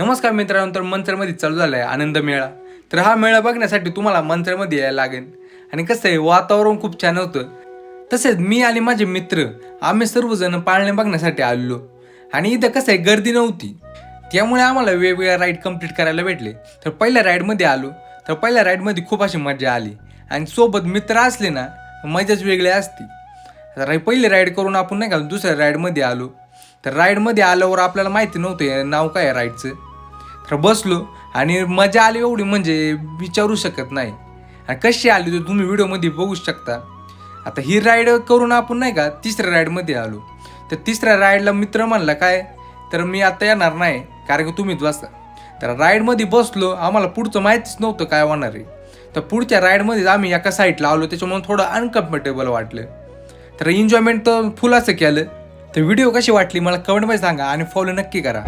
नमस्कार मित्रांनो तर मंचरमध्ये चालू झाला आहे आनंद मेळा. तर हा मेळा बघण्यासाठी तुम्हाला मंचरमध्ये यायला लागेल. आणि कसं आहे वातावरण खूप छान होतं. तसेच मी आणि माझे मित्र आम्ही सर्वजण पाळणे बघण्यासाठी आलेलो. आणि इथं कसं आहे गर्दी नव्हती. त्यामुळे आम्हाला वेगवेगळ्या राईड कंप्लीट करायला भेटले. तर पहिल्या राईडमध्ये आलो. तर पहिल्या राईडमध्ये खूप अशी मजा आली. आणि सोबत मित्र असले ना मजाच वेगळी असती. तर पहिले राईड करून आपण नाही का दुसऱ्या राईडमध्ये आलो. तर राईडमध्ये आल्यावर आपल्याला माहिती नव्हतं नाव काय राईडचं तर बसलो आणि मजा आली एवढी म्हणजे विचारू शकत नाही. आणि कशी आली तर तुम्ही व्हिडिओमध्ये बघू शकता. आता ही राईड करून आपण नाही का तिसऱ्या राईडमध्ये आलो. तर तिसऱ्या राईडला मित्र म्हणला काय? तर मी आता येणार नाही कारण की तुम्हीच बसता. तर राईडमध्ये बसलो आम्हाला पुढचं माहितीच नव्हतं काय होणार आहे. तर पुढच्या राईडमध्येच आम्ही एका साईडला आलो त्याच्यामुळे थोडं अनकम्फर्टेबल वाटलं. तर एन्जॉयमेंट तर फुल असं केलं. तर व्हिडिओ कशी वाटली मला कमेंटमध्ये सांगा आणि फॉलो नक्की करा.